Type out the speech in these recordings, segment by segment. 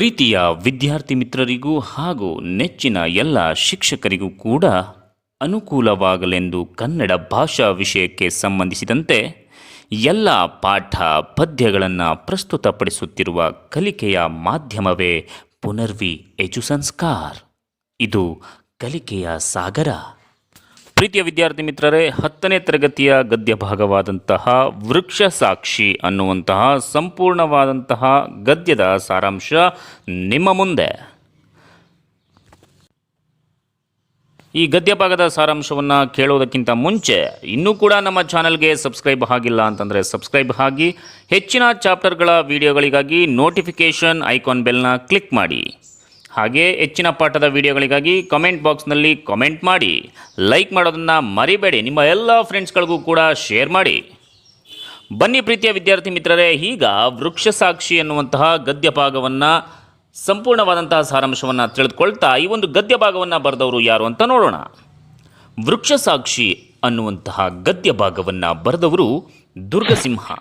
ಪ್ರೀತಿಯ ವಿದ್ಯಾರ್ಥಿ ಮಿತ್ರರಿಗೂ ಹಾಗೂ ನೆಚ್ಚಿನ ಎಲ್ಲ ಶಿಕ್ಷಕರಿಗೂ ಕೂಡ ಅನುಕೂಲವಾಗಲೆಂದು ಕನ್ನಡ ಭಾಷಾ ವಿಷಯಕ್ಕೆ ಸಂಬಂಧಿಸಿದಂತೆ ಎಲ್ಲ ಪಾಠ ಪದ್ಯಗಳನ್ನು ಪ್ರಸ್ತುತಪಡಿಸುತ್ತಿರುವ ಕಲಿಕೆಯ ಮಾಧ್ಯಮವೇ ಪುನರ್ವಿ ಎಜು ಸಂಸ್ಕಾರ್ ಇದು ಕಲಿಕೆಯ ಸಾಗರ. ಪ್ರೀತಿಯ ವಿದ್ಯಾರ್ಥಿ ಮಿತ್ರರೇ, ಹತ್ತನೇ ತರಗತಿಯ ಗದ್ಯ ಭಾಗವಾದಂತಹ ವೃಕ್ಷ ಸಾಕ್ಷಿ ಅನ್ನುವಂತಹ ಸಂಪೂರ್ಣವಾದಂತಹ ಗದ್ಯದ ಸಾರಾಂಶ ನಿಮ್ಮ ಮುಂದೆ. ಈ ಗದ್ಯ ಭಾಗದ ಸಾರಾಂಶವನ್ನು ಕೇಳೋದಕ್ಕಿಂತ ಮುಂಚೆ, ಇನ್ನೂ ಕೂಡ ನಮ್ಮ ಚಾನಲ್ಗೆ ಸಬ್ಸ್ಕ್ರೈಬ್ ಆಗಿಲ್ಲ ಅಂತಂದರೆ ಸಬ್ಸ್ಕ್ರೈಬ್ ಆಗಿ, ಹೆಚ್ಚಿನ ಚಾಪ್ಟರ್ಗಳ ವಿಡಿಯೋಗಳಿಗಾಗಿ ನೋಟಿಫಿಕೇಷನ್ ಐಕಾನ್ ಬೆಲ್ನ ಕ್ಲಿಕ್ ಮಾಡಿ. ಹಾಗೆ ಹೆಚ್ಚಿನ ಪಾಠದ ವಿಡಿಯೋಗಳಿಗಾಗಿ ಕಮೆಂಟ್ ಬಾಕ್ಸ್ನಲ್ಲಿ ಕಾಮೆಂಟ್ ಮಾಡಿ. ಲೈಕ್ ಮಾಡೋದನ್ನು ಮರಿಬೇಡಿ. ನಿಮ್ಮ ಎಲ್ಲ ಫ್ರೆಂಡ್ಸ್ಗಳಿಗೂ ಕೂಡ ಶೇರ್ ಮಾಡಿ. ಬನ್ನಿ ಪ್ರೀತಿಯ ವಿದ್ಯಾರ್ಥಿ ಮಿತ್ರರೇ, ಈಗ ವೃಕ್ಷ ಸಾಕ್ಷಿ ಎನ್ನುವಂತಹ ಗದ್ಯ ಭಾಗವನ್ನು, ಸಂಪೂರ್ಣವಾದಂತಹ ಸಾರಾಂಶವನ್ನು ತಿಳಿದುಕೊಳ್ತಾ ಈ ಒಂದು ಗದ್ಯ ಭಾಗವನ್ನು ಬರೆದವರು ಯಾರು ಅಂತ ನೋಡೋಣ. ವೃಕ್ಷ ಸಾಕ್ಷಿ ಅನ್ನುವಂತಹ ಗದ್ಯ ಭಾಗವನ್ನು ಬರೆದವರು ದುರ್ಗಸಿಂಹ.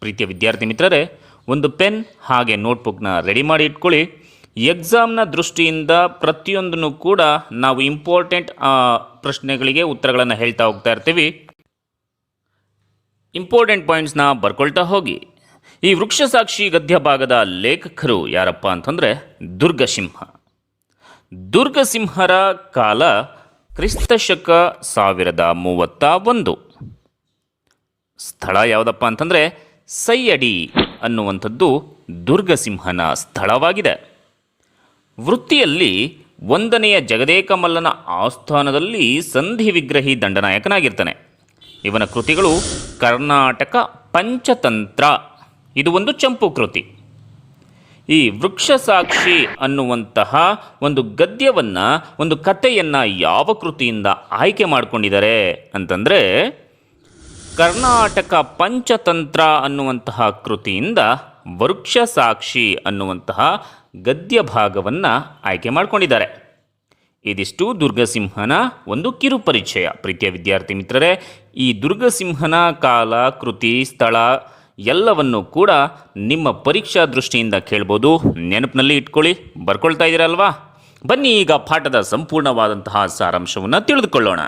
ಪ್ರೀತಿಯ ವಿದ್ಯಾರ್ಥಿ ಮಿತ್ರರೇ, ಒಂದು ಪೆನ್ ಹಾಗೆ ನೋಟ್ಬುಕ್ನ ರೆಡಿ ಮಾಡಿ ಇಟ್ಕೊಳ್ಳಿ. ಎಕ್ಸಾಮ್ನ ದೃಷ್ಟಿಯಿಂದ ಪ್ರತಿಯೊಂದನ್ನು ಕೂಡ ನಾವು ಇಂಪಾರ್ಟೆಂಟ್ ಪ್ರಶ್ನೆಗಳಿಗೆ ಉತ್ತರಗಳನ್ನು ಹೇಳ್ತಾ ಹೋಗ್ತಾ ಇರ್ತೀವಿ. ಇಂಪಾರ್ಟೆಂಟ್ ಪಾಯಿಂಟ್ಸ್ನ ಬರ್ಕೊಳ್ತಾ ಹೋಗಿ. ಈ ವೃಕ್ಷ ಸಾಕ್ಷಿ ಗದ್ಯ ಭಾಗದ ಲೇಖಕರು ಯಾರಪ್ಪ ಅಂತಂದರೆ ದುರ್ಗಸಿಂಹ. ದುರ್ಗಸಿಂಹರ ಕಾಲ ಕ್ರಿಸ್ತಶಕ ಸಾವಿರದ ಮೂವತ್ತ ಒಂದು. ಸ್ಥಳ ಯಾವುದಪ್ಪ ಅಂತಂದರೆ ಸೈಯಡಿ ಅನ್ನುವಂಥದ್ದು ದುರ್ಗಸಿಂಹನ ಸ್ಥಳವಾಗಿದೆ. ವೃತ್ತಿಯಲ್ಲಿ ಒಂದನೆಯ ಜಗದೇಕಮಲ್ಲನ ಆಸ್ಥಾನದಲ್ಲಿ ಸಂಧಿ ವಿಗ್ರಹಿ ದಂಡನಾಯಕನಾಗಿರ್ತಾನೆ. ಇವನ ಕೃತಿಗಳು ಕರ್ನಾಟಕ ಪಂಚತಂತ್ರ. ಇದು ಒಂದು ಚಂಪು ಕೃತಿ. ಈ ವೃಕ್ಷ ಸಾಕ್ಷಿ ಅನ್ನುವಂತಹ ಒಂದು ಗದ್ಯವನ್ನು, ಒಂದು ಕಥೆಯನ್ನು ಯಾವ ಕೃತಿಯಿಂದ ಆಯ್ಕೆ ಮಾಡಿಕೊಂಡಿದ್ದಾರೆ ಅಂತಂದರೆ, ಕರ್ನಾಟಕ ಪಂಚತಂತ್ರ ಅನ್ನುವಂತಹ ಕೃತಿಯಿಂದ ವೃಕ್ಷ ಸಾಕ್ಷಿ ಅನ್ನುವಂತಹ ಗದ್ಯ ಭಾಗವನ್ನು ಆಯ್ಕೆ ಮಾಡಿಕೊಂಡಿದ್ದಾರೆ. ಇದಿಷ್ಟು ದುರ್ಗಸಿಂಹನ ಒಂದು ಕಿರು ಪರಿಚಯ ಪ್ರೀತಿಯ ವಿದ್ಯಾರ್ಥಿ ಮಿತ್ರರೇ, ಈ ದುರ್ಗಸಿಂಹನ ಕಾಲ, ಕೃತಿ, ಸ್ಥಳ ಎಲ್ಲವನ್ನು ಕೂಡ ನಿಮ್ಮ ಪರೀಕ್ಷಾ ದೃಷ್ಟಿಯಿಂದ ಕೇಳ್ಬೋದು. ನೆನಪಿನಲ್ಲಿ ಇಟ್ಕೊಳ್ಳಿ, ಬರ್ಕೊಳ್ತಾ ಇದ್ದೀರಲ್ವಾ? ಬನ್ನಿ ಈಗ ಪಾಠದ ಸಂಪೂರ್ಣವಾದಂತಹ ಸಾರಾಂಶವನ್ನು ತಿಳಿದುಕೊಳ್ಳೋಣ.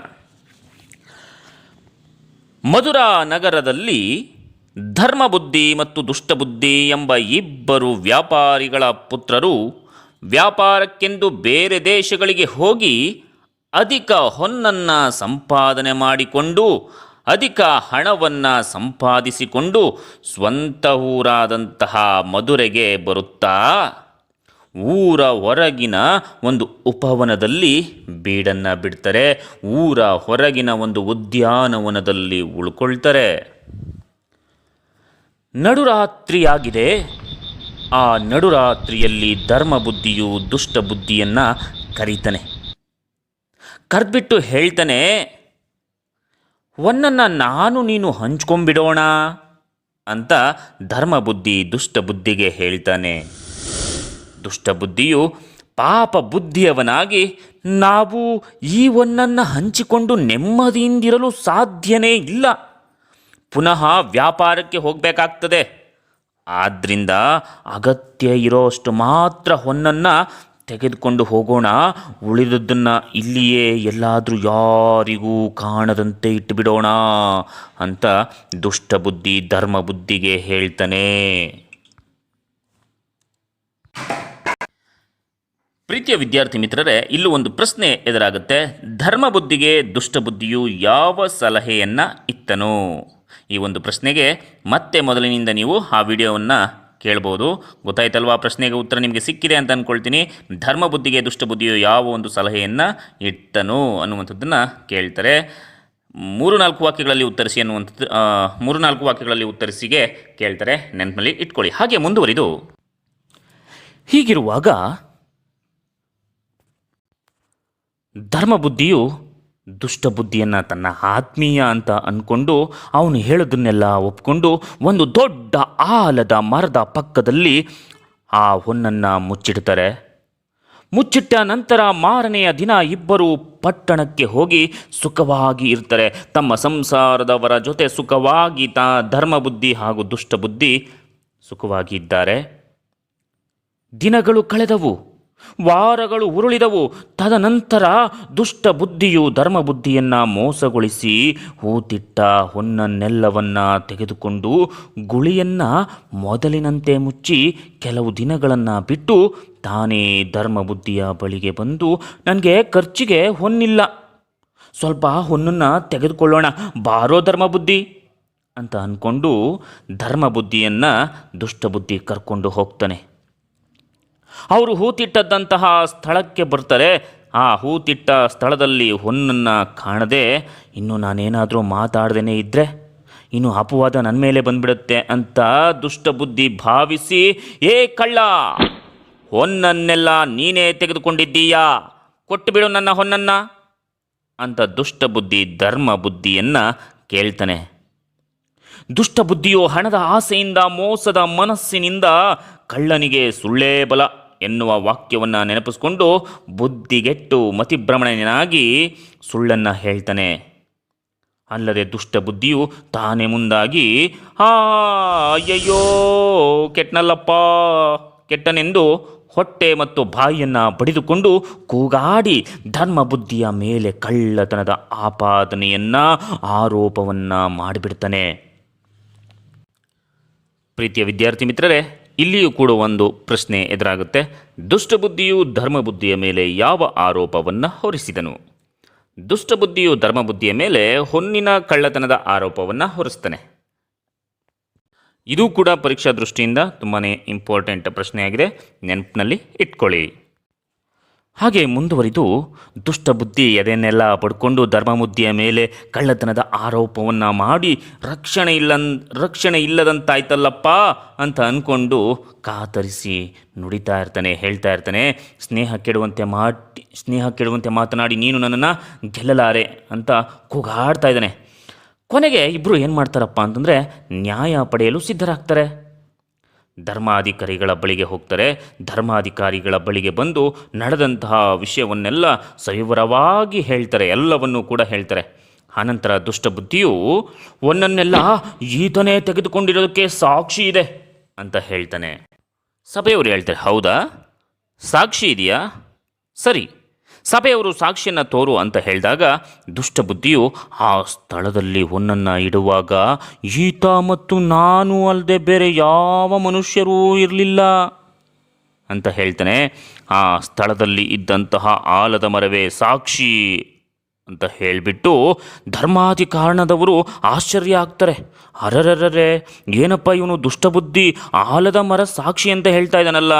ಮಧುರಾ ನಗರದಲ್ಲಿ ಧರ್ಮಬುದ್ಧಿ ಮತ್ತು ದುಷ್ಟಬುದ್ಧಿ ಎಂಬ ಇಬ್ಬರು ವ್ಯಾಪಾರಿಗಳ ಪುತ್ರರು ವ್ಯಾಪಾರಕ್ಕೆಂದು ಬೇರೆ ದೇಶಗಳಿಗೆ ಹೋಗಿ ಅಧಿಕ ಹೊನ್ನನ್ನು ಸಂಪಾದನೆ ಮಾಡಿಕೊಂಡು, ಅಧಿಕ ಹಣವನ್ನು ಸಂಪಾದಿಸಿಕೊಂಡು ಸ್ವಂತ ಊರಾದಂತಹ ಮಧುರೆಗೆ ಬರುತ್ತಾ? ಊರ ಹೊರಗಿನ ಒಂದು ಉಪವನದಲ್ಲಿ ಬೀಡನ್ನು ಬಿಡ್ತಾರೆ, ಊರ ಹೊರಗಿನ ಒಂದು ಉದ್ಯಾನವನದಲ್ಲಿ ಉಳ್ಕೊಳ್ತಾರೆ. ನಡುರಾತ್ರಿಯಾಗಿದೆ. ಆ ನಡುರಾತ್ರಿಯಲ್ಲಿ ಧರ್ಮಬುದ್ಧಿಯು ದುಷ್ಟಬುದ್ಧಿಯನ್ನು ಕರೀತಾನೆ. ಕರೆದ್ಬಿಟ್ಟು ಹೇಳ್ತಾನೆ ಒಂದನ್ನು ನಾನು ನೀನು ಹಂಚ್ಕೊಂಬಿಡೋಣ ಅಂತ ಧರ್ಮಬುದ್ಧಿ ದುಷ್ಟಬುದ್ಧಿಗೆ ಹೇಳ್ತಾನೆ. ದುಷ್ಟಬುದ್ಧಿಯು ಪಾಪ ಬುದ್ಧಿಯವನಾಗಿ ನಾವು ಈ ಒಂದನ್ನು ಹಂಚಿಕೊಂಡು ನೆಮ್ಮದಿಯಿಂದಿರಲು ಸಾಧ್ಯನೇ ಇಲ್ಲ. ಪುನಃ ವ್ಯಾಪಾರಕ್ಕೆ ಹೋಗಬೇಕಾಗ್ತದೆ. ಆದ್ದರಿಂದ ಅಗತ್ಯ ಇರೋಷ್ಟು ಮಾತ್ರ ಹೊನ್ನನ್ನು ತೆಗೆದುಕೊಂಡು ಹೋಗೋಣ. ಉಳಿದದ್ದನ್ನು ಇಲ್ಲಿಯೇ ಎಲ್ಲಾದರೂ ಯಾರಿಗೂ ಕಾಣದಂತೆ ಇಟ್ಟುಬಿಡೋಣ ಅಂತ ದುಷ್ಟಬುದ್ಧಿ ಧರ್ಮಬುದ್ಧಿಗೆ ಹೇಳ್ತಾನೆ. ಪ್ರೀತಿಯ ವಿದ್ಯಾರ್ಥಿ ಮಿತ್ರರೇ, ಇಲ್ಲೂ ಒಂದು ಪ್ರಶ್ನೆ ಎದುರಾಗುತ್ತೆ. ಧರ್ಮಬುದ್ಧಿಗೆ ದುಷ್ಟಬುದ್ಧಿಯು ಯಾವ ಸಲಹೆಯನ್ನು ಇತ್ತನು? ಈ ಒಂದು ಪ್ರಶ್ನೆಗೆ ಮತ್ತೆ ಮೊದಲಿನಿಂದ ನೀವು ಆ ವಿಡಿಯೋವನ್ನು ಕೇಳ್ಬೋದು. ಗೊತ್ತಾಯ್ತಲ್ವಾ? ಪ್ರಶ್ನೆಗೆ ಉತ್ತರ ನಿಮಗೆ ಸಿಕ್ಕಿದೆ ಅಂತ ಅಂದ್ಕೊಳ್ತೀನಿ ಧರ್ಮಬುದ್ಧಿಗೆ ದುಷ್ಟಬುದ್ಧಿಯು ಯಾವ ಒಂದು ಸಲಹೆಯನ್ನು ಇಟ್ಟನು ಅನ್ನುವಂಥದ್ದನ್ನು ಕೇಳ್ತಾರೆ. ಮೂರು ನಾಲ್ಕು ವಾಕ್ಯಗಳಲ್ಲಿ ಉತ್ತರಿಸಿ ಅನ್ನುವಂಥದ್ದು ಮೂರು ನಾಲ್ಕು ವಾಕ್ಯಗಳಲ್ಲಿ ಉತ್ತರಿಸಿಗೆ ಕೇಳ್ತಾರೆ. ನೆನಪಿನಲ್ಲಿ ಇಟ್ಕೊಳ್ಳಿ. ಹಾಗೆ ಮುಂದುವರಿದು. ಹೀಗಿರುವಾಗ ಧರ್ಮಬುದ್ಧಿಯು ದುಷ್ಟಬುದ್ಧಿಯನ್ನು ತನ್ನ ಆತ್ಮೀಯ ಅಂತ ಅಂದ್ಕೊಂಡು ಅವನು ಹೇಳೋದನ್ನೆಲ್ಲ ಒಪ್ಕೊಂಡು ಒಂದು ದೊಡ್ಡ ಆಲದ ಮರದ ಪಕ್ಕದಲ್ಲಿ ಆ ಹೊನ್ನನ್ನು ಮುಚ್ಚಿಡ್ತಾರೆ. ಮುಚ್ಚಿಟ್ಟ ನಂತರ ಮಾರನೆಯ ದಿನ ಇಬ್ಬರು ಪಟ್ಟಣಕ್ಕೆ ಹೋಗಿ ಸುಖವಾಗಿ ಇರ್ತಾರೆ. ತಮ್ಮ ಸಂಸಾರದವರ ಜೊತೆ ಸುಖವಾಗಿ ತಾ ಧರ್ಮಬುದ್ಧಿ ಹಾಗೂ ದುಷ್ಟಬುದ್ಧಿ ಸುಖವಾಗಿ ಇದ್ದಾರೆ. ದಿನಗಳು ಕಳೆದವು. ವಾರಗಳು ಉರುಳಿದವು. ತದನಂತರ ದುಷ್ಟ ಬುದ್ಧಿಯು ಧರ್ಮ ಬುದ್ಧಿಯನ್ನ ಮೋಸಗೊಳಿಸಿ ಹೂತಿಟ್ಟ ಹೊನ್ನನ್ನೆಲ್ಲವನ್ನ ತೆಗೆದುಕೊಂಡು ಗುಳಿಯನ್ನ ಮೊದಲಿನಂತೆ ಮುಚ್ಚಿ ಕೆಲವು ದಿನಗಳನ್ನು ಬಿಟ್ಟು ತಾನೇ ಧರ್ಮ ಬುದ್ಧಿಯ ಬಳಿಗೆ ಬಂದು ನನಗೆ ಖರ್ಚಿಗೆ ಹೊನ್ನಿಲ್ಲ ಸ್ವಲ್ಪ ಹೊನ್ನನ್ನು ತೆಗೆದುಕೊಳ್ಳೋಣ, ಬಾರೋ ಧರ್ಮ ಬುದ್ಧಿ ಅಂತ ಅಂದ್ಕೊಂಡು ಧರ್ಮ ಬುದ್ಧಿಯನ್ನು ದುಷ್ಟ ಬುದ್ಧಿ ಕರ್ಕೊಂಡು ಹೋಗ್ತಾನೆ. ಅವರು ಹೂತಿಟ್ಟದ್ದಂತಹ ಸ್ಥಳಕ್ಕೆ ಬರ್ತಾರೆ. ಆ ಹೂತಿಟ್ಟ ಸ್ಥಳದಲ್ಲಿ ಹೊನ್ನನ್ನು ಕಾಣದೆ, ಇನ್ನು ನಾನೇನಾದರೂ ಮಾತಾಡ್ದೇ ಇದ್ದರೆ ಇನ್ನು ಅಪವಾದ ನನ್ನ ಮೇಲೆ ಬಂದ್ಬಿಡುತ್ತೆ ಅಂತ ದುಷ್ಟ ಬುದ್ಧಿ ಭಾವಿಸಿ, ಏ ಕಳ್ಳ ಹೊನ್ನನ್ನೆಲ್ಲ ನೀನೇ ತೆಗೆದುಕೊಂಡಿದ್ದೀಯಾ? ಕೊಟ್ಟು ಬಿಡು ನನ್ನ ಹೊನ್ನನ್ನ ಅಂತ ದುಷ್ಟ ಬುದ್ಧಿ ಧರ್ಮ ಬುದ್ಧಿಯನ್ನು ಕೇಳ್ತಾನೆ. ದುಷ್ಟ ಬುದ್ಧಿಯು ಹಣದ ಆಸೆಯಿಂದ ಮೋಸದ ಮನಸ್ಸಿನಿಂದ ಕಳ್ಳನಿಗೆ ಸುಳ್ಳೇ ಬಲ. ಎನ್ನುವ ವಾಕ್ಯವನ್ನು ನೆನಪಿಸ್ಕೊಂಡು ಬುದ್ಧಿಗೆಟ್ಟು ಮತಿಭ್ರಮಣನಾಗಿ ಸುಳ್ಳನ್ನು ಹೇಳ್ತಾನೆ. ಅಲ್ಲದೆ ದುಷ್ಟ ಬುದ್ಧಿಯು ತಾನೇ ಮುಂದಾಗಿ, ಆ, ಅಯ್ಯಯ್ಯೋ ಕೆಟ್ಟನಲ್ಲಪ್ಪ ಕೆಟ್ಟನೆಂದು ಹೊಟ್ಟೆ ಮತ್ತು ಬಾಯಿಯನ್ನು ಬಡಿದುಕೊಂಡು ಕೂಗಾಡಿ ಧರ್ಮ ಬುದ್ಧಿಯ ಮೇಲೆ ಕಳ್ಳತನದ ಆಪಾದನೆಯನ್ನ, ಆರೋಪವನ್ನು ಮಾಡಿಬಿಡ್ತಾನೆ. ಪ್ರೀತಿಯ ವಿದ್ಯಾರ್ಥಿ ಮಿತ್ರರೇ ಇಲ್ಲಿಯೂ ಕೂಡ ಒಂದು ಪ್ರಶ್ನೆ ಎದುರಾಗುತ್ತೆ. ದುಷ್ಟಬುದ್ಧಿಯು ಧರ್ಮಬುದ್ಧಿಯ ಮೇಲೆ ಯಾವ ಆರೋಪವನ್ನು ಹೊರಿಸಿದನು? ದುಷ್ಟಬುದ್ಧಿಯು ಧರ್ಮಬುದ್ಧಿಯ ಮೇಲೆ ಹೊನ್ನಿನ ಕಳ್ಳತನದ ಆರೋಪವನ್ನು ಹೊರಿಸ್ತಾನೆ. ಇದು ಕೂಡ ಪರೀಕ್ಷಾ ದೃಷ್ಟಿಯಿಂದ ತುಂಬಾ ಇಂಪಾರ್ಟೆಂಟ್ ಪ್ರಶ್ನೆಯಾಗಿದೆ. ನೆನಪಿನಲ್ಲಿ ಇಟ್ಕೊಳ್ಳಿ. ಹಾಗೆ ಮುಂದುವರಿದು ದುಷ್ಟ ಬುದ್ಧಿ ಎದೆಯನ್ನೆಲ್ಲ ಪಡ್ಕೊಂಡು ಧರ್ಮಬುದ್ಧಿಯ ಮೇಲೆ ಕಳ್ಳತನದ ಆರೋಪವನ್ನು ಮಾಡಿ ರಕ್ಷಣೆ ಇಲ್ಲ, ರಕ್ಷಣೆ ಇಲ್ಲದಂತಾಯ್ತಲ್ಲಪ್ಪ ಅಂತ ಅಂದ್ಕೊಂಡು ಕಾತರಿಸಿ ನುಡಿತಾ ಇರ್ತಾನೆ, ಹೇಳ್ತಾ ಇರ್ತಾನೆ, ಸ್ನೇಹ ಕೆಡುವಂತೆ ಮಾಡಿ ಸ್ನೇಹ ಕೆಡುವಂತೆ ಮಾತನಾಡಿ ನೀನು ನನ್ನನ್ನು ಗೆಲ್ಲಲಾರೆ ಅಂತ ಕೂಗಾಡ್ತಾ ಇದ್ದಾನೆ. ಕೊನೆಗೆ ಇಬ್ಬರು ಏನು ಮಾಡ್ತಾರಪ್ಪ ಅಂತಂದರೆ ನ್ಯಾಯ ಪಡೆಯಲು ಸಿದ್ಧರಾಗ್ತಾರೆ. ಧರ್ಮಾಧಿಕಾರಿಗಳ ಬಳಿಗೆ ಹೋಗ್ತಾರೆ. ಧರ್ಮಾಧಿಕಾರಿಗಳ ಬಳಿಗೆ ಬಂದು ನಡೆದಂತಹ ವಿಷಯವನ್ನೆಲ್ಲ ಸವಿವರವಾಗಿ ಹೇಳ್ತಾರೆ. ಎಲ್ಲವನ್ನೂ ಕೂಡ ಹೇಳ್ತಾರೆ. ಆನಂತರ ದುಷ್ಟಬುದ್ಧಿಯು ಒಂದನ್ನೆಲ್ಲ ಈತನೇ ತೆಗೆದುಕೊಂಡಿರೋದಕ್ಕೆ ಸಾಕ್ಷಿ ಇದೆ ಅಂತ ಹೇಳ್ತಾನೆ. ಸಭೆಯವರು ಹೇಳ್ತಾರೆ, ಹೌದಾ? ಸಾಕ್ಷಿ ಇದೆಯಾ? ಸರಿ ಸಭೆಯವರು ಸಾಕ್ಷಿಯನ್ನು ತೋರು ಅಂತ ಹೇಳಿದಾಗ ದುಷ್ಟಬುದ್ಧಿಯು ಆ ಸ್ಥಳದಲ್ಲಿ ಹೊನ್ನನ್ನು ಇಡುವಾಗ, ಈತ ಮತ್ತು ನಾನು ಅಲ್ಲದೆ ಬೇರೆ ಯಾವ ಮನುಷ್ಯರೂ ಇರಲಿಲ್ಲ ಅಂತ ಹೇಳ್ತಾನೆ. ಆ ಸ್ಥಳದಲ್ಲಿ ಇದ್ದಂತಹ ಆಲದ ಮರವೇ ಸಾಕ್ಷಿ ಅಂತ ಹೇಳಿಬಿಟ್ಟು ಧರ್ಮಾಧಿಕಾರಣದವರು ಆಶ್ಚರ್ಯ ಆಗ್ತಾರೆ. ಅರರರರೆ, ಏನಪ್ಪ ಇವನು ದುಷ್ಟಬುದ್ಧಿ ಆಲದ ಮರ ಸಾಕ್ಷಿ ಅಂತ ಹೇಳ್ತಾ ಇದ್ದಾನಲ್ಲ.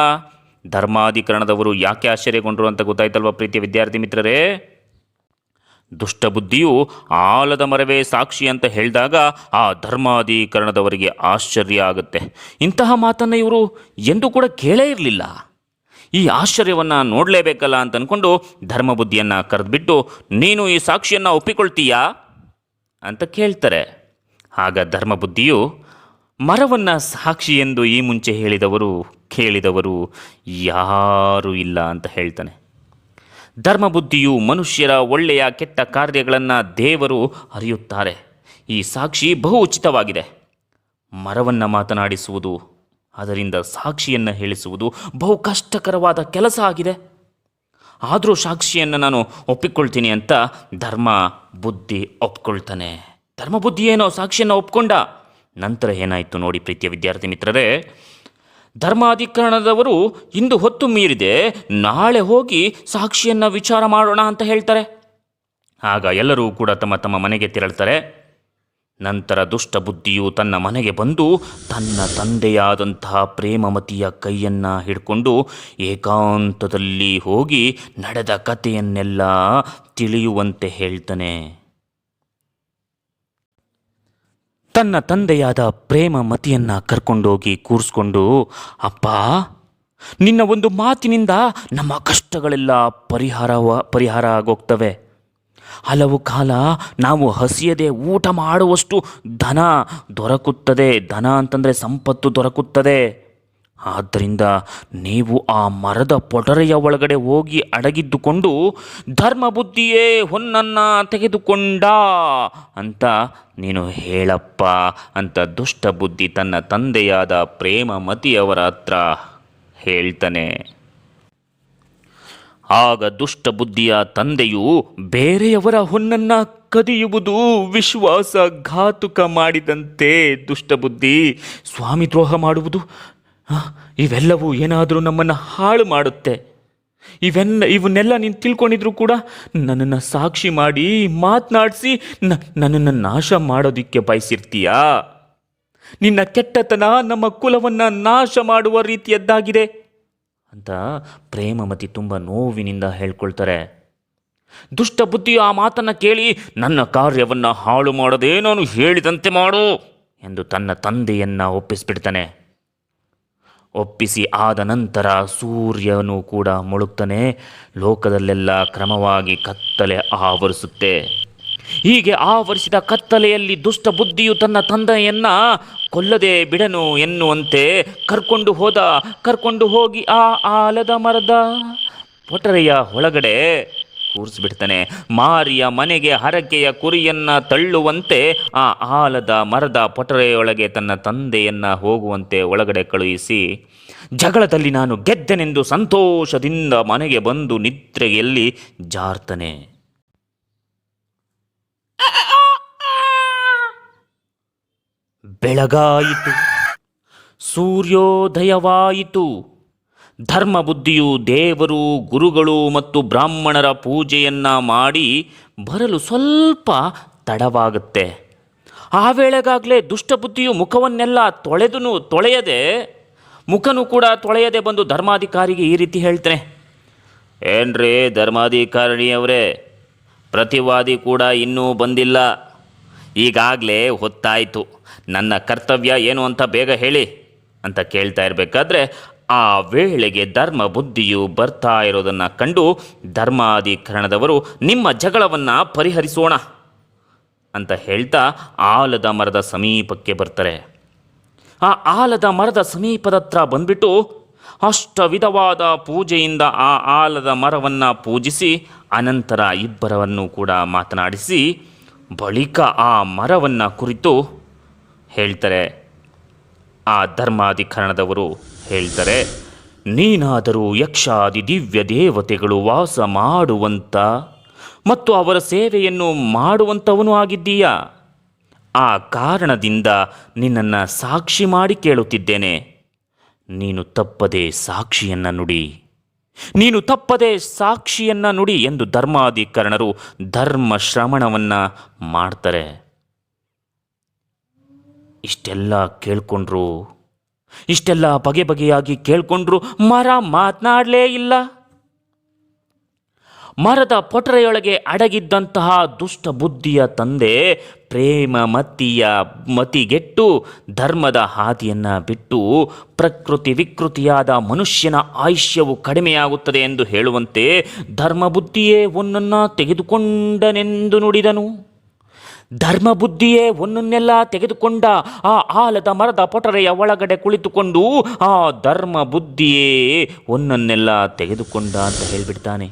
ಧರ್ಮಾಧಿಕರಣದವರು ಯಾಕೆ ಆಶ್ಚರ್ಯಗೊಂಡರು ಅಂತ ಗೊತ್ತಾಯ್ತಲ್ವ ಪ್ರೀತಿಯ ವಿದ್ಯಾರ್ಥಿ ಮಿತ್ರರೇ? ದುಷ್ಟಬುದ್ಧಿಯು ಆಲದ ಮರವೇ ಸಾಕ್ಷಿ ಅಂತ ಹೇಳಿದಾಗ ಆ ಧರ್ಮಾಧಿಕರಣದವರಿಗೆ ಆಶ್ಚರ್ಯ ಆಗುತ್ತೆ. ಇಂತಹ ಮಾತನ್ನು ಇವರು ಎಂದೂ ಕೂಡ ಕೇಳೇ ಇರಲಿಲ್ಲ. ಈ ಆಶ್ಚರ್ಯವನ್ನು ನೋಡಲೇಬೇಕಲ್ಲ ಅಂತ ಅಂದ್ಕೊಂಡು ಧರ್ಮಬುದ್ಧಿಯನ್ನು ಕರೆದುಬಿಟ್ಟು, ನೀನು ಈ ಸಾಕ್ಷಿಯನ್ನು ಒಪ್ಪಿಕೊಳ್ತೀಯಾ? ಅಂತ ಕೇಳ್ತಾರೆ. ಆಗ ಧರ್ಮಬುದ್ಧಿಯು ಮರವನ್ನು ಸಾಕ್ಷಿ ಎಂದು ಈ ಮುಂಚೆ ಹೇಳಿದವರು, ಕೇಳಿದವರು ಯಾರೂ ಇಲ್ಲ ಅಂತ ಹೇಳ್ತಾನೆ. ಧರ್ಮಬುದ್ಧಿಯು ಮನುಷ್ಯರ ಒಳ್ಳೆಯ ಕೆಟ್ಟ ಕಾರ್ಯಗಳನ್ನು ದೇವರು ಅರಿಯುತ್ತಾರೆ. ಈ ಸಾಕ್ಷಿ ಬಹು ಉಚಿತವಾಗಿದೆ ಮರವನ್ನು ಮಾತನಾಡಿಸುವುದು, ಅದರಿಂದ ಸಾಕ್ಷಿಯನ್ನು ಹೇಳಿಸುವುದು ಬಹು ಕಷ್ಟಕರವಾದ ಕೆಲಸ ಆಗಿದೆ. ಆದರೂ ಸಾಕ್ಷಿಯನ್ನು ನಾನು ಒಪ್ಪಿಕೊಳ್ತೀನಿ ಅಂತ ಧರ್ಮ ಬುದ್ಧಿ ಒಪ್ಕೊಳ್ತಾನೆ. ಧರ್ಮ ಬುದ್ಧಿ ಏನೋ ಸಾಕ್ಷಿಯನ್ನು ಒಪ್ಕೊಂಡ. ನಂತರ ಏನಾಯಿತು ನೋಡಿ ಪ್ರೀತಿಯ ವಿದ್ಯಾರ್ಥಿ ಮಿತ್ರರೇ, ಧರ್ಮಾಧಿಕರಣದವರು ಇಂದು ಹೊತ್ತು ಮೀರಿದೆ, ನಾಳೆ ಹೋಗಿ ಸಾಕ್ಷಿಯನ್ನು ವಿಚಾರ ಮಾಡೋಣ ಅಂತ ಹೇಳ್ತಾರೆ. ಆಗ ಎಲ್ಲರೂ ಕೂಡ ತಮ್ಮ ತಮ್ಮ ಮನೆಗೆ ತೆರಳ್ತಾರೆ. ನಂತರ ದುಷ್ಟ ಬುದ್ಧಿಯು ತನ್ನ ಮನೆಗೆ ಬಂದು ತನ್ನ ತಂದೆಯಾದಂತಹ ಪ್ರೇಮಮತಿಯ ಕೈಯನ್ನು ಹಿಡ್ಕೊಂಡು ಏಕಾಂತದಲ್ಲಿ ಹೋಗಿ ನಡೆದ ಕಥೆಯನ್ನೆಲ್ಲ ತಿಳಿಯುವಂತೆ ಹೇಳ್ತಾನೆ. ತನ್ನ ತಂದೆಯಾದ ಪ್ರೇಮ ಮತಿಯನ್ನು ಕರ್ಕೊಂಡೋಗಿ ಕೂರಿಸ್ಕೊಂಡು, ಅಪ್ಪ, ನಿನ್ನ ಒಂದು ಮಾತಿನಿಂದ ನಮ್ಮ ಕಷ್ಟಗಳೆಲ್ಲ ಪರಿಹಾರವ ಪರಿಹಾರ ಆಗೋಗ್ತವೆ. ಹಲವು ಕಾಲ ನಾವು ಹಸಿಯದೆ ಊಟ ಮಾಡುವಷ್ಟು ಧನ ದೊರಕುತ್ತದೆ. ಧನ ಅಂತಂದರೆ ಸಂಪತ್ತು ದೊರಕುತ್ತದೆ. ಆದ್ದರಿಂದ ನೀವು ಆ ಮರದ ಪೊಟರೆಯ ಒಳಗಡೆ ಹೋಗಿ ಅಡಗಿದ್ದುಕೊಂಡು ಧರ್ಮ ಬುದ್ಧಿಯೇ ಹೊನ್ನನ್ನು ತೆಗೆದುಕೊಂಡ ಅಂತ ನೀನು ಹೇಳಪ್ಪ ಅಂತ ದುಷ್ಟಬುದ್ಧಿ ತನ್ನ ತಂದೆಯಾದ ಪ್ರೇಮ ಮತಿಯವರ ಹತ್ರ ಹೇಳ್ತಾನೆ. ಆಗ ದುಷ್ಟಬುದ್ಧಿಯ ತಂದೆಯು ಬೇರೆಯವರ ಹೊನ್ನನ್ನ ಕದಿಯುವುದು ವಿಶ್ವಾಸಘಾತುಕ ಮಾಡಿದಂತೆ ದುಷ್ಟಬುದ್ಧಿ ಸ್ವಾಮಿ ದ್ರೋಹ ಮಾಡುವುದು ಇವೆಲ್ಲವೂ ಏನಾದರೂ ನಮ್ಮನ್ನು ಹಾಳು ಮಾಡುತ್ತೆ. ಇವೆಲ್ಲ ಇವನ್ನೆಲ್ಲ ನೀನು ತಿಳ್ಕೊಂಡಿದ್ರು ಕೂಡ ನನ್ನನ್ನು ಸಾಕ್ಷಿ ಮಾಡಿ, ಮಾತನಾಡಿಸಿ ನನ್ನನ್ನು ನಾಶ ಮಾಡೋದಕ್ಕೆ ಬಯಸಿರ್ತೀಯಾ? ನಿನ್ನ ಕೆಟ್ಟತನ ನಮ್ಮ ಕುಲವನ್ನು ನಾಶ ಮಾಡುವ ರೀತಿಯದ್ದಾಗಿದೆ ಅಂತ ಪ್ರೇಮಮತಿ ತುಂಬ ನೋವಿನಿಂದ ಹೇಳ್ಕೊಳ್ತಾರೆ. ದುಷ್ಟ ಬುದ್ಧಿಯು ಆ ಮಾತನ್ನು ಕೇಳಿ ನನ್ನ ಕಾರ್ಯವನ್ನು ಹಾಳು ಮಾಡದೆ ನಾನು ಹೇಳಿದಂತೆ ಮಾಡು ಎಂದು ತನ್ನ ತಂದೆಯನ್ನು ಒಪ್ಪಿಸ್ಬಿಡ್ತಾನೆ. ಒಪ್ಪಿಸಿ ಆದ ನಂತರ ಸೂರ್ಯನು ಕೂಡ ಮುಳುಗ್ತಾನೆ. ಲೋಕದಲ್ಲೆಲ್ಲ ಕ್ರಮವಾಗಿ ಕತ್ತಲೆ ಆವರಿಸುತ್ತೆ. ಹೀಗೆ ಆವರಿಸಿದ ಕತ್ತಲೆಯಲ್ಲಿ ದುಷ್ಟ ಬುದ್ಧಿಯು ತನ್ನ ತಂದೆಯನ್ನ ಕೊಲ್ಲದೆ ಬಿಡನು ಎನ್ನುವಂತೆ ಕರ್ಕೊಂಡು ಹೋದ. ಕರ್ಕೊಂಡು ಹೋಗಿ ಆ ಆಲದ ಮರದ ಪೊಟರೆಯ ಒಳಗಡೆ ಕೂರಿಸ್ಬಿಡ್ತಾನೆ. ಮಾರಿಯ ಮನೆಗೆ ಹರಕೆಯ ಕುರಿಯನ್ನ ತಳ್ಳುವಂತೆ ಆ ಆಲದ ಮರದ ಪೊಟರೆಯೊಳಗೆ ತನ್ನ ತಂದೆಯನ್ನ ಹೋಗುವಂತೆ ಒಳಗಡೆ ಕಳುಹಿಸಿ, ಜಗಳದಲ್ಲಿ ನಾನು ಗೆದ್ದೆನೆಂದು ಸಂತೋಷದಿಂದ ಮನೆಗೆ ಬಂದು ನಿದ್ರೆಯಲ್ಲಿ ಜಾರ್ತನೆ. ಬೆಳಗಾಯಿತು, ಸೂರ್ಯೋದಯವಾಯಿತು ಧರ್ಮ ಬುದ್ಧಿಯು ದೇವರು, ಗುರುಗಳು ಮತ್ತು ಬ್ರಾಹ್ಮಣರ ಪೂಜೆಯನ್ನು ಮಾಡಿ ಬರಲು ಸ್ವಲ್ಪ ತಡವಾಗುತ್ತೆ. ಆ ವೇಳೆಗಾಗಲೇ ದುಷ್ಟಬುದ್ಧಿಯು ಮುಖವನ್ನೆಲ್ಲ ತೊಳೆದೂ ತೊಳೆಯದೆ, ಮುಖನೂ ಕೂಡ ತೊಳೆಯದೆ ಬಂದು ಧರ್ಮಾಧಿಕಾರಿಗೆ ಈ ರೀತಿ ಹೇಳ್ತಾನೆ. ಏನ್ರಿ ಧರ್ಮಾಧಿಕಾರಿಣಿಯವರೇ, ಪ್ರತಿವಾದಿ ಕೂಡ ಇನ್ನೂ ಬಂದಿಲ್ಲ. ಈಗಾಗಲೇ ಹೊತ್ತಾಯಿತು. ನನ್ನ ಕರ್ತವ್ಯ ಏನು ಅಂತ ಬೇಗ ಹೇಳಿ ಅಂತ ಕೇಳ್ತಾ ಇರಬೇಕಾದ್ರೆ ಆ ವೇಳೆಗೆ ಧರ್ಮ ಬುದ್ಧಿಯು ಬರ್ತಾ ಇರೋದನ್ನು ಕಂಡು ಧರ್ಮಾಧಿಕರಣದವರು ನಿಮ್ಮ ಜಗಳವನ್ನು ಪರಿಹರಿಸೋಣ ಅಂತ ಹೇಳ್ತಾ ಆಲದ ಮರದ ಸಮೀಪಕ್ಕೆ ಬರ್ತಾರೆ. ಆ ಆಲದ ಮರದ ಸಮೀಪದ ಹತ್ರ ಬಂದ್ಬಿಟ್ಟು ಅಷ್ಟ ವಿಧವಾದ ಪೂಜೆಯಿಂದ ಆ ಆಲದ ಮರವನ್ನು ಪೂಜಿಸಿ ಅನಂತರ ಇಬ್ಬರವನ್ನು ಕೂಡ ಮಾತನಾಡಿಸಿ ಬಳಿಕ ಆ ಮರವನ್ನು ಕುರಿತು ಹೇಳ್ತಾರೆ. ಆ ಧರ್ಮಾಧಿಕರಣದವರು ಹೇಳ್ತಾರೆ, ನೀನಾದರೂ ಯಕ್ಷಾದಿ ದಿವ್ಯ ದೇವತೆಗಳು ವಾಸ ಮಾಡುವಂಥ ಮತ್ತು ಅವರ ಸೇವೆಯನ್ನು ಮಾಡುವಂಥವನು ಆಗಿದ್ದೀಯಾ? ಆ ಕಾರಣದಿಂದ ನಿನ್ನನ್ನು ಸಾಕ್ಷಿ ಮಾಡಿ ಕೇಳುತ್ತಿದ್ದೇನೆ. ನೀನು ತಪ್ಪದೆ ಸಾಕ್ಷಿಯನ್ನು ನುಡಿ. ನೀನು ತಪ್ಪದೆ ಸಾಕ್ಷಿಯನ್ನ ನುಡಿ ಎಂದು ಧರ್ಮಾಧಿಕರಣರು ಧರ್ಮ ಶ್ರವಣವನ್ನ ಮಾಡ್ತಾರೆ. ಇಷ್ಟೆಲ್ಲ ಕೇಳ್ಕೊಂಡ್ರು ಇಷ್ಟೆಲ್ಲ ಬಗೆ ಬಗೆಯಾಗಿ ಕೇಳ್ಕೊಂಡ್ರು ಮರ ಮಾತನಾಡಲೇ ಇಲ್ಲ. ಮರದ ಪೊಟರೆಯೊಳಗೆ ಅಡಗಿದ್ದಂತಹ ದುಷ್ಟ ಬುದ್ಧಿಯ ತಂದೆ ಪ್ರೇಮ ಮತಿಯ ಮತಿಗೆಟ್ಟು ಧರ್ಮದ ಹಾದಿಯನ್ನು ಬಿಟ್ಟು ಪ್ರಕೃತಿ ವಿಕೃತಿಯಾದ ಮನುಷ್ಯನ ಆಯುಷ್ಯವು ಕಡಿಮೆಯಾಗುತ್ತದೆ ಎಂದು ಹೇಳುವಂತೆ ಧರ್ಮ ಬುದ್ಧಿಯೇ ಒಂದನ್ನು ತೆಗೆದುಕೊಂಡನೆಂದು ನುಡಿದನು. ಧರ್ಮ ಬುದ್ಧಿಯೇ ಒಂದನ್ನೆಲ್ಲ ತೆಗೆದುಕೊಂಡ ಆ ಆಲದ ಮರದ ಪೊಟರೆಯ ಒಳಗಡೆ ಕುಳಿತುಕೊಂಡು ಆ ಧರ್ಮ ಬುದ್ಧಿಯೇ ಒಂದನ್ನೆಲ್ಲ ತೆಗೆದುಕೊಂಡ ಅಂತ ಹೇಳಿಬಿಡ್ತಾನೆ.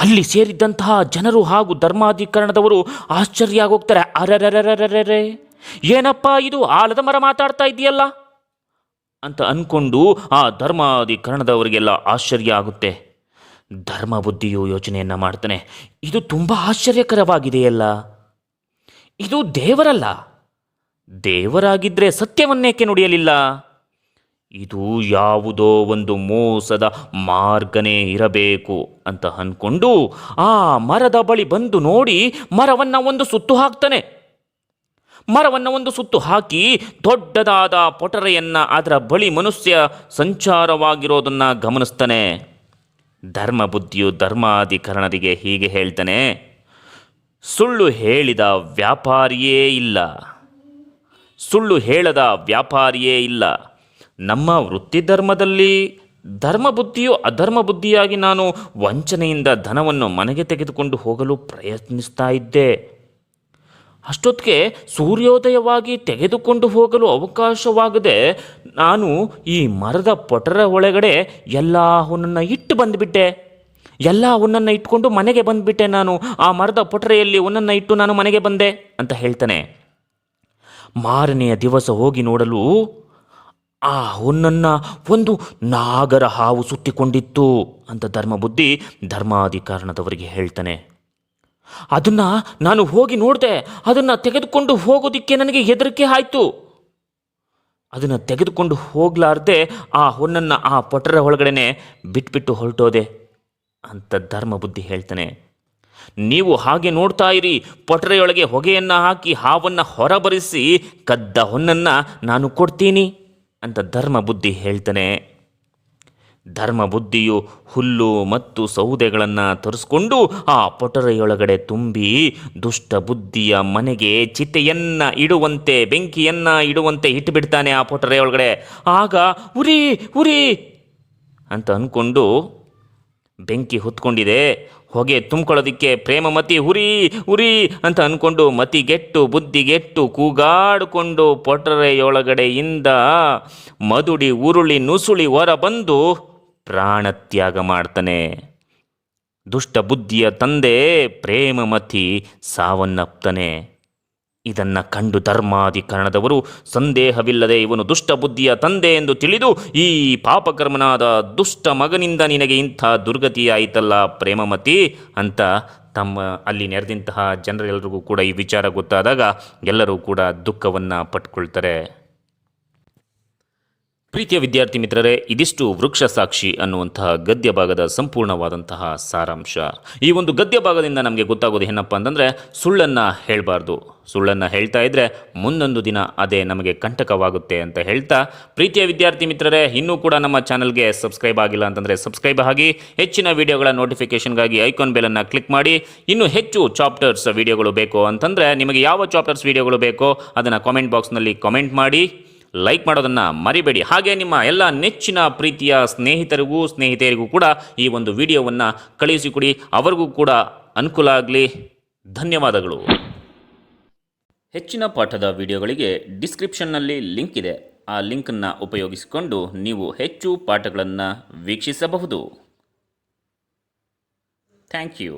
ಅಲ್ಲಿ ಸೇರಿದ್ದಂತಹ ಜನರು ಹಾಗೂ ಧರ್ಮಾಧಿಕರಣದವರು ಆಶ್ಚರ್ಯ ಆಗೋಗ್ತಾರೆ ಅರರರರರರೆ ಏನಪ್ಪ ಇದು? ಆಲದ ಮರ ಮಾತಾಡ್ತಾ ಇದೆಯಲ್ಲ? ಅಂತ ಅಂದ್ಕೊಂಡು ಆ ಧರ್ಮಾಧಿಕರಣದವರಿಗೆಲ್ಲ ಆಶ್ಚರ್ಯ ಆಗುತ್ತೆ. ಧರ್ಮ ಬುದ್ಧಿಯು ಯೋಚನೆಯನ್ನ ಮಾಡ್ತಾನೆ. ಇದು ತುಂಬ ಆಶ್ಚರ್ಯಕರವಾಗಿದೆಯಲ್ಲ? ಇದು ದೇವರಲ್ಲ. ದೇವರಾಗಿದ್ದರೆ ಸತ್ಯವನ್ನೇಕೆ ನುಡಿಯಲಿಲ್ಲ? ಇದು ಯಾವುದೋ ಒಂದು ಮೋಸದ ಮಾರ್ಗನೇ ಇರಬೇಕು ಅಂತ ಅನ್ಕೊಂಡು ಆ ಮರದ ಬಳಿ ಬಂದು ನೋಡಿ ಮರವನ್ನು ಒಂದು ಸುತ್ತು ಹಾಕ್ತಾನೆ. ಮರವನ್ನು ಒಂದು ಸುತ್ತು ಹಾಕಿ ದೊಡ್ಡದಾದ ಪೊಟರೆಯನ್ನ ಅದರ ಬಳಿ ಮನುಷ್ಯ ಸಂಚಾರವಾಗಿರೋದನ್ನ ಗಮನಿಸ್ತಾನೆ. ಧರ್ಮ ಬುದ್ಧಿಯು ಧರ್ಮಾಧಿಕರಣರಿಗೆ ಹೀಗೆ ಹೇಳ್ತಾನೆ ಸುಳ್ಳು ಹೇಳಿದ ವ್ಯಾಪಾರಿಯೇ ಇಲ್ಲ. ಸುಳ್ಳು ಹೇಳದ ವ್ಯಾಪಾರಿಯೇ ಇಲ್ಲ. ನಮ್ಮ ವೃತ್ತಿ ಧರ್ಮದಲ್ಲಿ ಧರ್ಮ ಬುದ್ಧಿಯು ಅಧರ್ಮ ಬುದ್ಧಿಯಾಗಿ ನಾನು ವಂಚನೆಯಿಂದ ಧನವನ್ನು ಮನೆಗೆ ತೆಗೆದುಕೊಂಡು ಹೋಗಲು ಪ್ರಯತ್ನಿಸ್ತಾ ಇದ್ದೆ. ಅಷ್ಟೊತ್ತಿಗೆ ಸೂರ್ಯೋದಯವಾಗಿ ತೆಗೆದುಕೊಂಡು ಹೋಗಲು ಅವಕಾಶವಾಗದೆ ನಾನು ಈ ಮರದ ಪೊಟರ ಒಳಗಡೆ ಎಲ್ಲ ಹುಣ್ಣನ್ನು ಇಟ್ಟು ಬಂದುಬಿಟ್ಟೆ. ಎಲ್ಲ ಉನ್ನನ್ನು ಇಟ್ಕೊಂಡು ಮನೆಗೆ ಬಂದುಬಿಟ್ಟೆ ನಾನು. ಆ ಮರದ ಪೊಟ್ರೆಯಲ್ಲಿ ಉನ್ನನ್ನು ಇಟ್ಟು ನಾನು ಮನೆಗೆ ಬಂದೆ ಅಂತ ಹೇಳ್ತಾನೆ. ಮಾರನೆಯ ದಿವಸ ಹೋಗಿ ನೋಡಲು ಆ ಹುನ್ನನ್ನು ಒಂದು ನಾಗರ ಹಾವು ಸುತ್ತಿಕೊಂಡಿತ್ತು ಅಂತ ಧರ್ಮಬುದ್ಧಿ ಧರ್ಮಾಧಿಕಾರಣದವರಿಗೆ ಹೇಳ್ತಾನೆ. ಅದನ್ನು ನಾನು ಹೋಗಿ ನೋಡಿದೆ. ಅದನ್ನು ತೆಗೆದುಕೊಂಡು ಹೋಗೋದಿಕ್ಕೆ ನನಗೆ ಹೆದರಿಕೆ ಆಯಿತು. ಅದನ್ನು ತೆಗೆದುಕೊಂಡು ಹೋಗಲಾರ್ದೆ ಆ ಹೊನ್ನನ್ನು ಆ ಪೊಟರ ಒಳಗಡೆನೆ ಬಿಟ್ಬಿಟ್ಟು ಹೊರಟೋದೆ. ಅಂತ ಧರ್ಮಬುದ್ಧಿ ಹೇಳ್ತಾನೆ, ನೀವು ಹಾಗೆ ನೋಡ್ತಾ ಇರಿ, ಪೊಟರೆಯೊಳಗೆ ಹೊಗೆಯನ್ನು ಹಾಕಿ ಹಾವನ್ನು ಹೊರಬರಿಸಿ ಕದ್ದ ಹೊನ್ನನ್ನು ನಾನು ಕೊಡ್ತೀನಿ ಅಂತ ಧರ್ಮಬುದ್ಧಿ ಹೇಳ್ತಾನೆ. ಧರ್ಮಬುದ್ಧಿಯು ಹುಲ್ಲು ಮತ್ತು ಸೌದೆಗಳನ್ನು ತರಿಸ್ಕೊಂಡು ಆ ಪೊಟರೆಯೊಳಗಡೆ ತುಂಬಿ ದುಷ್ಟ ಬುದ್ಧಿಯ ಮನೆಗೆ ಚಿತೆಯನ್ನು ಇಡುವಂತೆ, ಬೆಂಕಿಯನ್ನು ಇಡುವಂತೆ ಇಟ್ಟುಬಿಡ್ತಾನೆ ಆ ಪೊಟರೆಯೊಳಗಡೆ. ಆಗ ಉರಿ ಉರಿ ಅಂತ ಅಂದ್ಕೊಂಡು ಬೆಂಕಿ ಹೊತ್ಕೊಂಡಿದೆ. ಹೊಗೆ ತುಂಬ್ಕೊಳ್ಳೋದಕ್ಕೆ ಪ್ರೇಮಮತಿ ಹುರಿ ಉರಿ ಅಂತ ಅಂದ್ಕೊಂಡು ಮತಿಗೆಟ್ಟು ಬುದ್ಧಿಗೆಟ್ಟು ಕೂಗಾಡಿಕೊಂಡು ಪೊಟರೆಯೊಳಗಡೆಯಿಂದ ಮದುಡಿ, ಉರುಳಿ, ನುಸುಳಿ ಹೊರ ಬಂದು ಪ್ರಾಣತ್ಯಾಗ ಮಾಡ್ತಾನೆ. ದುಷ್ಟ ಬುದ್ಧಿಯ ತಂದೆ ಪ್ರೇಮಮತಿ ಸಾವನ್ನಪ್ತಾನೆ ಇದನ್ನು ಕಂಡು ಧರ್ಮಾಧಿಕರಣದವರು, ಸಂದೇಹವಿಲ್ಲದೆ ಇವನು ದುಷ್ಟ ಬುದ್ಧಿಯ ತಂದೆ ಎಂದು ತಿಳಿದು, ಈ ಪಾಪಕರ್ಮನಾದ ದುಷ್ಟ ಮಗನಿಂದ ನಿನಗೆ ಇಂಥ ದುರ್ಗತಿಯಾಯಿತಲ್ಲ ಪ್ರೇಮಮತಿ ಅಂತ ತಮ್ಮ ಅಲ್ಲಿ ನೆರೆದಂತಹ ಜನರೆಲ್ಲರಿಗೂ ಕೂಡ ಈ ವಿಚಾರ ಗೊತ್ತಾದಾಗ ಎಲ್ಲರೂ ಕೂಡ ದುಃಖವನ್ನು ಪಟ್ಕೊಳ್ತಾರೆ. ಪ್ರೀತಿಯ ವಿದ್ಯಾರ್ಥಿ ಮಿತ್ರರೇ, ಇದಿಷ್ಟು ವೃಕ್ಷ ಸಾಕ್ಷಿ ಅನ್ನುವಂತಹ ಗದ್ಯ ಭಾಗದ ಸಂಪೂರ್ಣವಾದಂತಹ ಸಾರಾಂಶ. ಈ ಒಂದು ಗದ್ಯ ಭಾಗದಿಂದ ನಮಗೆ ಗೊತ್ತಾಗೋದು ಏನಪ್ಪ ಅಂತಂದರೆ, ಸುಳ್ಳನ್ನು ಹೇಳಬಾರ್ದು. ಸುಳ್ಳನ್ನು ಹೇಳ್ತಾ ಇದ್ದರೆ ಮುಂದೊಂದು ದಿನ ಅದೇ ನಮಗೆ ಕಂಟಕವಾಗುತ್ತೆ ಅಂತ ಹೇಳ್ತಾ, ಪ್ರೀತಿಯ ವಿದ್ಯಾರ್ಥಿ ಮಿತ್ರರೇ, ಇನ್ನೂ ಕೂಡ ನಮ್ಮ ಚಾನಲ್ಗೆ ಸಬ್ಸ್ಕ್ರೈಬ್ ಆಗಿಲ್ಲ ಅಂತಂದರೆ ಸಬ್ಸ್ಕ್ರೈಬ್ ಆಗಿ, ಹೆಚ್ಚಿನ ವೀಡಿಯೋಗಳ ನೋಟಿಫಿಕೇಷನ್ಗಾಗಿ ಐಕಾನ್ ಬೆಲನ್ನು ಕ್ಲಿಕ್ ಮಾಡಿ, ಇನ್ನೂ ಹೆಚ್ಚು ಚಾಪ್ಟರ್ಸ್, ವೀಡಿಯೋಗಳು ಬೇಕು ಅಂತಂದರೆ, ನಿಮಗೆ ಯಾವ ಚಾಪ್ಟರ್ಸ್, ವೀಡಿಯೋಗಳು ಬೇಕೋ ಅದನ್ನು ಕಾಮೆಂಟ್ ಬಾಕ್ಸ್ನಲ್ಲಿ ಕಾಮೆಂಟ್ ಮಾಡಿ ಲೈಕ್ ಮಾಡೋದನ್ನು ಮರಿಬೇಡಿ. ಹಾಗೆ ನಿಮ್ಮ ಎಲ್ಲ ನೆಚ್ಚಿನ ಪ್ರೀತಿಯ ಸ್ನೇಹಿತರಿಗೂ, ಸ್ನೇಹಿತೆಯರಿಗೂ ಕೂಡ ಈ ಒಂದು ವಿಡಿಯೋವನ್ನು ಕಳುಹಿಸಿಕೊಡಿ ಅವರಿಗೂ ಕೂಡ ಅನುಕೂಲ ಆಗಲಿ. ಧನ್ಯವಾದಗಳು. ಹೆಚ್ಚಿನ ಪಾಠದ ವಿಡಿಯೋಗಳಿಗೆ ಡಿಸ್ಕ್ರಿಪ್ಷನ್ನಲ್ಲಿ ಲಿಂಕ್ ಇದೆ. ಆ ಲಿಂಕನ್ನು ಉಪಯೋಗಿಸಿಕೊಂಡು ನೀವು ಹೆಚ್ಚು ಪಾಠಗಳನ್ನು ವೀಕ್ಷಿಸಬಹುದು. Thank you